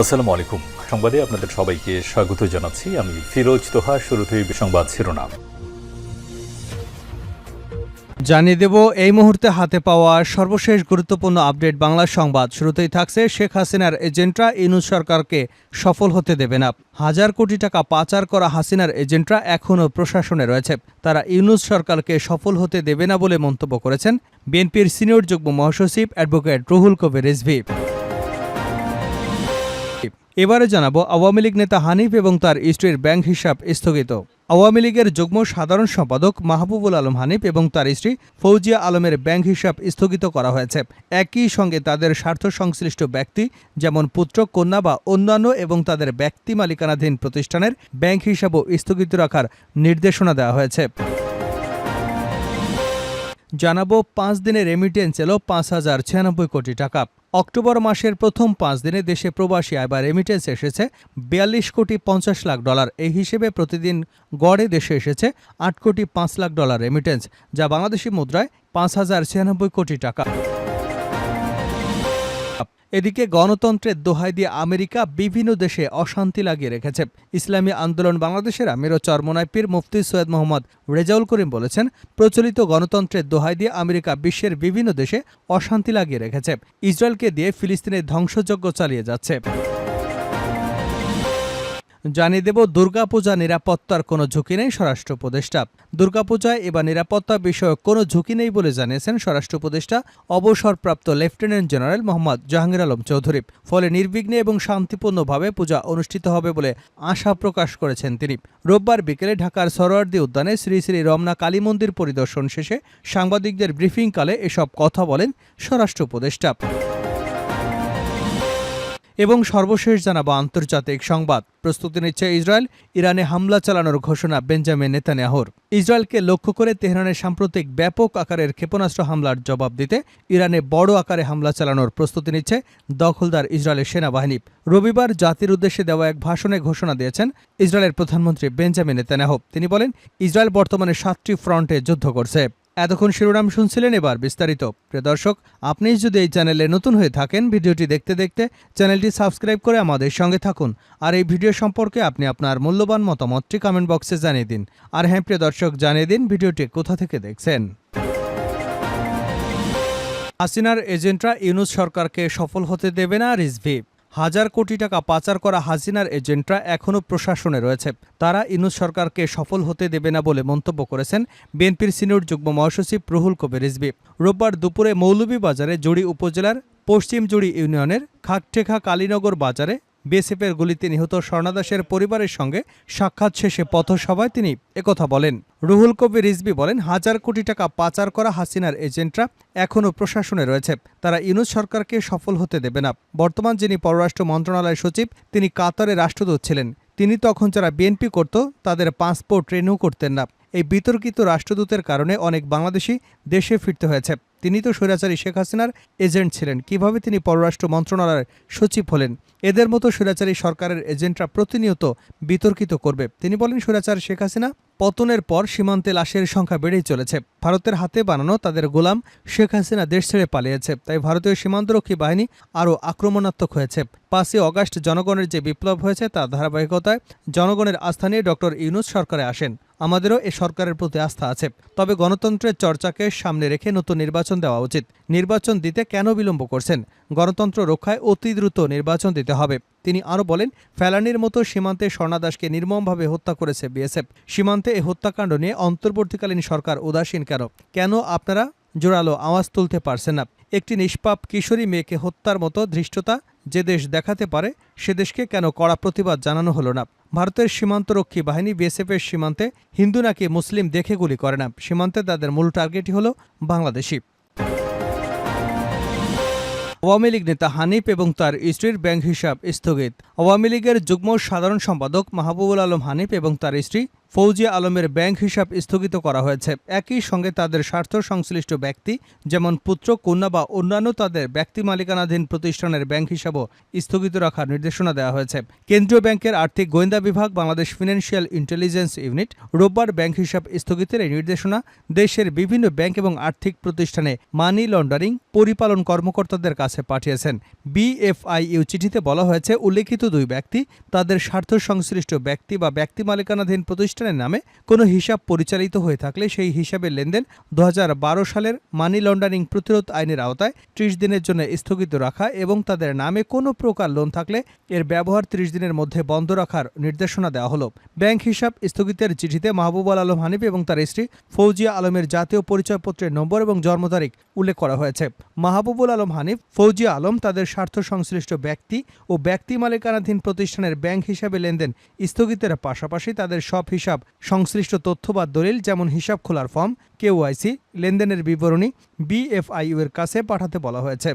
আসসালামু আলাইকুম সংবাদে আপনাদের সবাইকে স্বাগত জানাচ্ছি। আমি ফিরোজ তোহা, শুরুতেই সংবাদ শিরোনাম। জানিয়ে দেব, এই মুহূর্তে হাতে পাওয়া সর্বশেষ গুরুত্বপূর্ণ আপডেট বাংলা সংবাদ। শুরুতেই থাকছে শেখ হাসিনার এজেন্টরা ইনুস সরকারকে সফল হতে দেবে না। হাজার কোটি টাকা পাচার করা হাসিনার এজেন্টরা এখনও প্রশাসনে রয়েছে। তারা ইউনুস সরকারকে সফল হতে দেবে না বলে মন্তব্য করেছেন। বিএনপির সিনিয়র যুগ্ম মহাসচিব অ্যাডভোকেট রুহুল কবির রিজভি। এবারে জানাব আওয়ামী লীগ নেতা হানিফ এবং তার স্ত্রীর ব্যাংক হিসাব স্থগিত। আওয়ামী লীগের যুগ্ম সাধারণ সম্পাদক মাহবুবুল আলম হানিফ এবং তার স্ত্রী ফৌজিয়া আলমের ব্যাংক হিসাব স্থগিত করা হয়েছে। একই সঙ্গে তাদের স্বার্থ সংশ্লিষ্ট ব্যক্তি যেমন পুত্র, কন্যা বা অন্যান্য এবং তাদের ব্যক্তি মালিকানাধীন প্রতিষ্ঠানের ব্যাংক হিসাবও স্থগিত রাখার নির্দেশনা দেওয়া হয়েছে। জানাব পাঁচ দিনে রেমিটেন্স এলো পাঁচ হাজার ছিয়ানব্বই কোটি টাকা। অক্টোবর মাসের প্রথম পাঁচ দিনে দেশে প্রবাসী আয় বা রেমিটেন্স এসেছে বিয়াল্লিশ কোটি পঞ্চাশ লাখ ডলার। এই হিসেবে প্রতিদিন গড়ে দেশে এসেছে আট কোটি পাঁচ লাখ ডলার রেমিটেন্স যা বাংলাদেশি মুদ্রায় পাঁচ হাজার ছিয়ানব্বই কোটি টাকা। এদিকে গণতন্ত্রের দোহাই দিয়ে আমেরিকা বিভিন্ন দেশে অশান্তি লাগিয়ে রেখেছে। ইসলামী আন্দোলন বাংলাদেশের আমির ও চরমনায় পীর মুফতি সৈয়দ মোহাম্মদ রেজাউল করিম বলেছেন, প্রচলিত গণতন্ত্রের দোহাই দিয়ে আমেরিকা বিশ্বের বিভিন্ন দেশে অশান্তি লাগিয়ে রেখেছে। ইসরায়েলকে দিয়ে ফিলিস্তিনের ধ্বংসযজ্ঞ চালিয়ে যাচ্ছে। জানিয়ে দেব, দুর্গাপূজা নিরাপত্তার কোনো ঝুঁকি নেই স্বরাষ্ট্র উপদেষ্টা। দুর্গাপূজায় এবার নিরাপত্তা বিষয়ক কোনো ঝুঁকি নেই বলে জানিয়েছেন স্বরাষ্ট্র উপদেষ্টা, অবসরপ্রাপ্ত লেফটেন্যান্ট জেনারেল মোহাম্মদ জাহাঙ্গীর আলম চৌধুরী। ফলে নির্বিঘ্নে এবং শান্তিপূর্ণভাবে পূজা অনুষ্ঠিত হবে বলে আশা প্রকাশ করেছেন তিনি। রোববার বিকেলে ঢাকার সরোয়ার্দী উদ্যানে শ্রী শ্রী রমনা কালী মন্দির পরিদর্শন শেষে সাংবাদিকদের ব্রিফিংকালে এসব কথা বলেন স্বরাষ্ট্র উপদেষ্টা। এবং সর্বশেষ জানাব আন্তর্জাতিক সংবাদ। প্রস্তুতি নিচ্ছে ইসরায়েল। ইরানে হামলা চালানোর ঘোষণা বেঞ্জামিন নেতানিয়াহুর। ইসরায়েলকে লক্ষ্য করে তেহরানের সাম্প্রতিক ব্যাপক আকারের ক্ষেপণাস্ত্র হামলার জবাব দিতে ইরানে বড় আকারে হামলা চালানোর প্রস্তুতি নিচ্ছে দখলদার ইসরায়েলের সেনাবাহিনী। রবিবার জাতির উদ্দেশ্যে দেওয়া এক ভাষণে ঘোষণা দিয়েছেন ইসরায়েলের প্রধানমন্ত্রী বেঞ্জামিন নেতানিয়াহু। তিনি বলেন, ইসরায়েল বর্তমানে সাতটি ফ্রন্টে যুদ্ধ করছে। এতক্ষণ শিরোনাম শুনছিলেন এবার বিস্তারিত। প্রিয় দর্শক, আপনি যদি এই চ্যানেলে নতুন হয়ে থাকেন, ভিডিওটি দেখতে দেখতে চ্যানেলটি সাবস্ক্রাইব করে আমাদের সঙ্গে থাকুন। আর এই ভিডিও সম্পর্কে আপনি আপনার মূল্যবান মতামতটি কমেন্ট বক্সে জানিয়ে দিন। আর হ্যাঁ প্রিয় দর্শক, জানিয়ে দিন ভিডিওটি কোথা থেকে দেখছেন। হাসিনার এজেন্টরা ইউনুস সরকারকে সফল হতে দেবে না, রিজভি। হাজার কোটি টাকা পাচার করা হাসিনার এজেন্টরা এখনও প্রশাসনে রয়েছে। তারা ইনুস সরকারকে সফল হতে দেবে না বলে মন্তব্য করেছেন বিএনপির সিনিয়র যুগ্ম মহাসচিব রুহুল কবির রিজবি রোববার দুপুরে মৌলভীবাজারে জুড়ি উপজেলার পশ্চিম জুড়ি ইউনিয়নের খাকটেখা কালীনগর বাজারে বিএসএফের গুলিতে নিহত স্বর্ণাদাসের পরিবারের সঙ্গে সাক্ষাৎ শেষে পথসভায় তিনি একথা বলেন। রুহুল কবির রিজবি বলেন, হাজার কোটি টাকা পাচার করা হাসিনার এজেন্টরা এখনও প্রশাসনে রয়েছে। তারা ইউনুস সরকারকে সফল হতে দেবে না। বর্তমান যিনি পররাষ্ট্র মন্ত্রণালয়ের সচিব, তিনি কাতারে রাষ্ট্রদূত ছিলেন। তিনি তখন যারা বিএনপি করত, তাদের পাসপোর্ট রিনিউ করতেন না। এই বিতর্কিত রাষ্ট্রদূতের কারণে অনেক বাংলাদেশি দেশে ফিরতে হয়েছে। তিনি তো স্বৈরাচারী শেখ হাসিনার এজেন্ট ছিলেন। কীভাবে তিনি পররাষ্ট্র মন্ত্রণালয়ের সচিব হলেন? এদের মতো স্বৈরাচারী সরকারের এজেন্টরা প্রতিনিয়ত বিতর্কিত করবে। তিনি বলেন, স্বৈরাচার শেখ হাসিনা পতনের পর সীমান্তে লাশের সংখ্যা বেড়েই চলেছে। ভারতের হাতে বানানো তাদের গোলাম শেখ হাসিনা দেশ ছেড়ে পালিয়েছে। তাই ভারতীয় সীমান্তরক্ষী বাহিনী আরও আক্রমণাত্মক হয়েছে। পাঁচই অগাস্ট জনগণের যে বিপ্লব হয়েছে তার ধারাবাহিকতায় জনগণের আস্থা নিয়ে ডক্টর ইউনুস সরকারে আসেন। আমাদেরও এ সরকারের প্রতি আস্থা আছে। তবে গণতন্ত্রের চর্চাকে সামনে রেখে নতুন নির্বাচন দেওয়া উচিত। নির্বাচন দিতে কেন বিলম্ব করছেন? গণতন্ত্র রক্ষায় অতি দ্রুত নির্বাচন দিতে হবে। তিনি আরও বলেন, ফেলানির মতো সীমান্তে স্বর্ণাদাসকে নির্মমভাবে হত্যা করেছে বিএসএফ। সীমান্তে এই হত্যাকাণ্ড নিয়ে অন্তর্বর্তীকালীন সরকার উদাসীন কেন? কেন আপনারা জোরালো আওয়াজ তুলতে পারছেন না? একটি নিষ্পাপ কিশোরী মেয়েকে হত্যার মতো ধৃষ্টতা যে দেশ দেখাতে পারে, সে দেশকে কেন কড়া প্রতিবাদ জানানো হলো না? ভারতের সীমান্তরক্ষী বাহিনী বিএসএফের সীমান্তে হিন্দু নাকি মুসলিম দেখে গুলি করে না? সীমান্তে তাদের মূল টার্গেটই হল বাংলাদেশি আওয়ামী লীগ নেতা হানিফ এবং তার স্ত্রীর ব্যাংক হিসাব স্থগিত। আওয়ামী লীগের যুগ্ম সাধারণ সম্পাদক মাহবুবুল আলম হানিফ এবং তার স্ত্রী ফৌজিয়া আলমের ব্যাংক হিসাব স্থগিত করা হয়েছে। একই সঙ্গে তাদের স্বার্থ সংশ্লিষ্ট ব্যক্তি, যেমন পুত্র, কন্যা বা অন্যান্য তাদের ব্যক্তি মালিকানাধীন প্রতিষ্ঠানের ব্যাংক হিসাবও স্থগিত রাখার নির্দেশনা দেওয়া হয়েছে। কেন্দ্রীয় ব্যাংকের আর্থিক গোয়েন্দা বিভাগ, বাংলাদেশ ফিনান্সিয়াল ইন্টেলিজেন্স ইউনিট, রোববার ব্যাংক হিসাব স্থগিতের এই নির্দেশনা, দেশের বিভিন্ন ব্যাংক এবং আর্থিক প্রতিষ্ঠানে মানি লন্ডারিং, পরিপালন কর্মকর্তাদের কাছে পাঠিয়েছেন। বিএফআইইউ চিঠিতে বলা হয়েছে, উল্লেখিত দুই ব্যক্তি, তাদের স্বার্থ সংশ্লিষ্ট ব্যক্তি বা ব্যক্তি মালিকানাধীন প্রতিষ্ঠানের নামে কোনো হিসাব পরিচালিত হয়ে থাকলে সেই হিসাবের লেনদেন দু সালের মানি লন্ডারিং প্রতিরোধ আইনের আওতায় ত্রিশ দিনের জন্য স্থগিত রাখা এবং তাদের নামে কোনো প্রকার লোন থাকলে এর ব্যবহার ত্রিশ দিনের মধ্যে বন্ধ রাখার নির্দেশনা দেওয়া হলো। ব্যাংক হিসাব স্থগিতের চিঠিতে মাহবুবুল আলম হানিফ এবং তার স্ত্রী ফৌজিয়া আলমের জাতীয় পরিচয়পত্রের নম্বর এবং জন্ম তারিখ উল্লেখ করা হয়েছে। মাহবুবুল আলম হানিফ, ফৌজিয়া আলম তাদের স্বার্থ সংশ্লিষ্ট ব্যক্তি ও ব্যক্তি মালিকানাধীন প্রতিষ্ঠানের ব্যাংক হিসাবে লেনদেন স্থগিতের পাশাপাশি তাদের সব হিসাব সংশ্লিষ্ট তথ্য বা দলিল যেমন হিসাব খোলার ফর্ম, কেওয়াইসি, লেনদেনের বিবরণী বিএফআইইউ এর কাছে পাঠাতে বলা হয়েছে।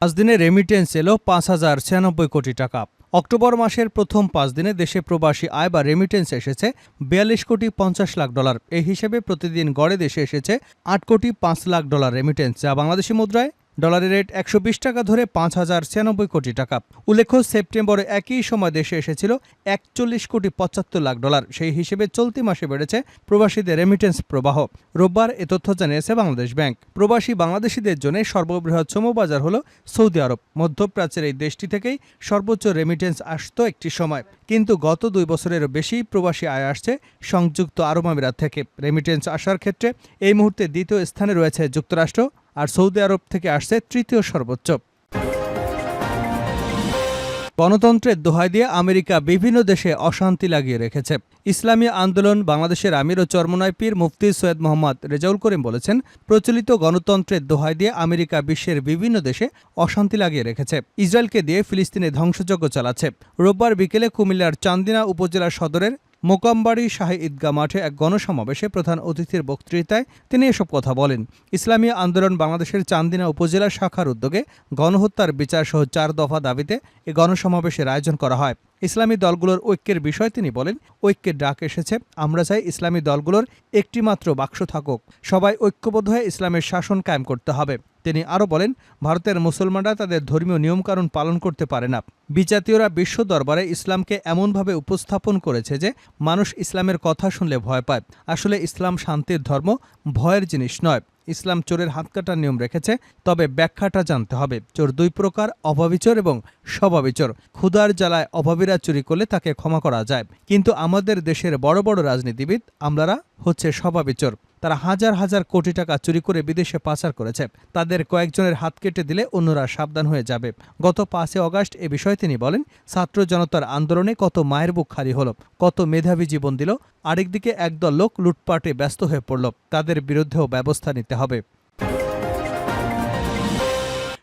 পাঁচ দিনে রেমিটেন্স এলো পাঁচ হাজার ছিয়ানব্বই কোটি টাকা। অক্টোবর মাসের প্রথম পাঁচ দিনে দেশে প্রবাসী আয় বা রেমিটেন্স এসেছে বিয়াল্লিশ কোটি পঞ্চাশ লাখ ডলার। এই হিসেবে প্রতিদিন গড়ে দেশে এসেছে আট কোটি পাঁচ লাখ ডলার রেমিটেন্স যা বাংলাদেশি মুদ্রায় ডলারের রেট একশো বিশ টাকা ধরে পাঁচ হাজার ছিয়ানব্বই কোটি টাকা। উল্লেখ্য, সেপ্টেম্বরে একই সময় দেশে এসেছিল একচল্লিশ কোটি পঁচাত্তর লাখ ডলার। সেই হিসেবে চলতি মাসে বেড়েছে প্রবাসীদের রেমিটেন্স প্রবাহ। রোববার এ তথ্য জানিয়েছে বাংলাদেশ ব্যাংক। প্রবাসী বাংলাদেশিদের জন্য সর্ববৃহৎ বাজার হল সৌদি আরব। মধ্যপ্রাচ্যের এই দেশটি থেকেই সর্বোচ্চ রেমিটেন্স আসতো একটি সময়। কিন্তু গত দুই বছরেরও বেশি প্রবাসী আয় আসছে সংযুক্ত আরব আমিরাত থেকে। রেমিটেন্স আসার ক্ষেত্রে এই মুহূর্তে দ্বিতীয় স্থানে রয়েছে যুক্তরাষ্ট্র আর সৌদি আরব থেকে আসছে তৃতীয় সর্বোচ্চ। গণতন্ত্রের দোহাই দিয়ে আমেরিকা বিভিন্ন দেশে অশান্তি লাগিয়ে রেখেছে। ইসলামী আন্দোলন বাংলাদেশের আমির ও চরমনায় পীর মুফতি সৈয়দ মোহাম্মদ রেজাউল করিম বলেছেন, প্রচলিত গণতন্ত্রের দোহাই দিয়ে আমেরিকা বিশ্বের বিভিন্ন দেশে অশান্তি লাগিয়ে রেখেছে। ইসরায়েলকে দিয়ে ফিলিস্তিনে ধ্বংসযজ্ঞ চালাচ্ছে। রোববার বিকেলে কুমিল্লার চান্দিনা উপজেলা সদরের মোকামবাড়ি শাহী ঈদগাহ মাঠে এক গণসমাবেশে প্রধান অতিথির বক্তৃতায় তিনি এসব কথা বলেন। ইসলামী আন্দোলন বাংলাদেশের চান্দিনা উপজেলা শাখার উদ্যোগে গণহত্যার বিচার সহ চার দফা দাবিতে এ গণসমাবেশের আয়োজন করা হয়। ইসলামী দলগুলোর ঐক্যের বিষয় তিনি বলেন, ঐক্যের ডাক এসেছে, আমরা চাই ইসলামী দলগুলোর একটিমাত্র বাক্স থাকুক। সবাই ঐক্যবদ্ধ হয়ে ইসলামের শাসন কায়েম করতে হবে। তিনি আরও বলেন, ভারতের মুসলমানরা তাদের ধর্মীয় নিয়মকানুন পালন করতে পারে না। বিজাতীয়রা বিশ্ব দরবারে ইসলামকে এমনভাবে উপস্থাপন করেছে যে মানুষ ইসলামের কথা শুনলে ভয় পায়। আসলে ইসলাম শান্তির ধর্ম ভয়ের জিনিস নয়। ইসলাম চোরের হাত কাটার নিয়ম রেখেছে, তবে ব্যাখ্যাটা জানতে হবে। চোর দুই প্রকার, অভাবিচর এবং স্বভাবীচোর। ক্ষুধার জ্বালায় অভাবীরা চুরি করলে তাকে ক্ষমা করা যায়। কিন্তু আমাদের দেশের বড় বড় রাজনীতিবিদ, আমলারা হচ্ছে স্বভাবীচোর। তারা হাজার হাজার কোটি টাকা চুরি করে বিদেশে পাচার করেছে। তাদের কয়েকজনের হাত কেটে দিলে অন্যরা সাবধান হয়ে যাবে। গত পাঁচই অগাস্ট এ বিষয়ে তিনি বলেন, ছাত্র জনতার আন্দোলনে কত মায়ের বুক খালি হলো, কত মেধাবী জীবন দিল আরেকদিকে একদল লোক লুটপাটে ব্যস্ত হয়ে পড়ল। তাদের বিরুদ্ধেও ব্যবস্থা নিতে হবে।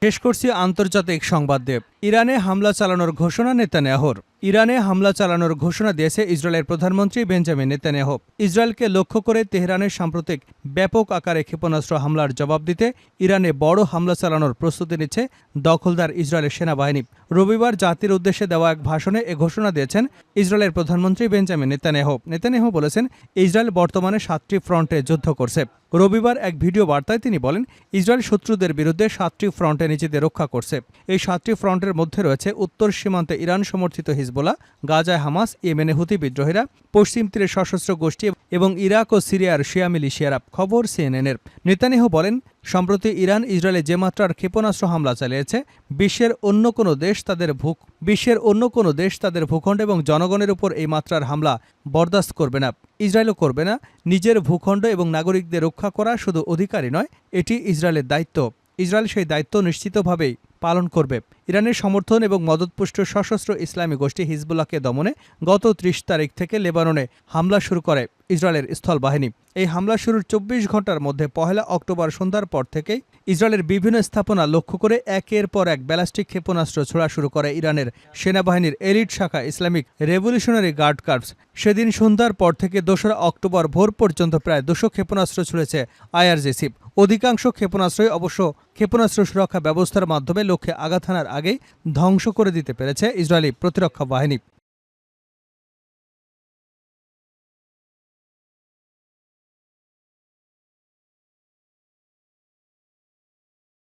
শেষ করছি আন্তর্জাতিক সংবাদ দেব। ইরানে হামলা চালানোর ঘোষণা নেতানিয়াহুর। ইরানে হামলা চালানোর ঘোষণা দিয়েছে ইসরায়েলের প্রধানমন্ত্রী বেঞ্জামিন নেতানিয়াহু। ইসরায়েলকে লক্ষ্য করে তেহরানের সাম্প্রতিক ব্যাপক আকারে ক্ষেপণাস্ত্র হামলার জবাব দিতে ইরানে বড় হামলা চালানোর প্রস্তুতি নিচ্ছে দখলদার ইসরায়েলের সেনাবাহিনী। রবিবার জাতির উদ্দেশ্যে দেওয়া এক ভাষণে এ ঘোষণা দিয়েছেন ইসরায়েলের প্রধানমন্ত্রী বেঞ্জামিন নেতানিয়াহু। নেতানিয়াহু বলেছেন, ইসরায়েল বর্তমানে সাতটি ফ্রন্টে যুদ্ধ করছে। রবিবার এক ভিডিও বার্তায় তিনি বলেন, ইসরায়েল শত্রুদের বিরুদ্ধে সাতটি ফ্রন্টে নিজেদের রক্ষা করছে। এই সাতটি ফ্রন্টের মধ্যে রয়েছে উত্তর সীমান্তে ইরান সমর্থিত হিজবোলা গাজায় হামাস, ইয়েমেনে হুতি বিদ্রোহীরা, পশ্চিম তীরে সশস্ত্র গোষ্ঠী এবং ইরাক ও সিরিয়ার শিয়া মিলিশিয়ারা। খবর সিএনএনের। নেতানিহ বলেন সম্প্রতি ইরান, ইসরায়েলে যে মাত্রার ক্ষেপণাস্ত্র হামলা চালিয়েছে, বিশ্বের অন্য কোনো দেশ তাদের ভূ বিশ্বের অন্য কোনো দেশ তাদের ভূখণ্ড এবং জনগণের উপর এই মাত্রার হামলা বরদাস্ত করবে না। ইসরায়েলও করবে না। নিজের ভূখণ্ড এবং নাগরিকদের রক্ষা করা শুধু অধিকারই নয়, এটি ইসরায়েলের দায়িত্ব। ইসরায়েল সেই দায়িত্ব নিশ্চিতভাবেই পালন করবে। ইরানের সমর্থন এবং মদতপুষ্ট সশস্ত্র ইসলামী গোষ্ঠী হিজবুল্লাহকে দমনে গত ত্রিশ তারিখ থেকে লেবাননে হামলা শুরু করে ইসরায়েলের স্থল বাহিনী এই হামলা শুরুর চব্বিশ ঘণ্টার মধ্যে পহেলা অক্টোবর সন্ধ্যার পর থেকেই ইসরায়েলের বিভিন্ন স্থাপনা লক্ষ্য করে একের পর এক ব্যালাস্টিক ক্ষেপণাস্ত্র ছোড়া শুরু করে ইরানের সেনাবাহিনীর এলিট শাখা ইসলামিক রেভলিউশনারি গার্ড কার্পস। সেদিন সন্ধ্যার পর থেকে দোসরা অক্টোবর ভোর পর্যন্ত প্রায় দুশো ক্ষেপণাস্ত্র ছুড়েছে আইআরজিসি। অধিকাংশ ক্ষেপণাস্ত্রই অবশ্য ক্ষেপণাস্ত্র সুরক্ষা ব্যবস্থার মাধ্যমে লক্ষ্যে আঘাত হানার আগেই ধ্বংস করে দিতে পেরেছে ইসরায়েলি প্রতিরক্ষা বাহিনী।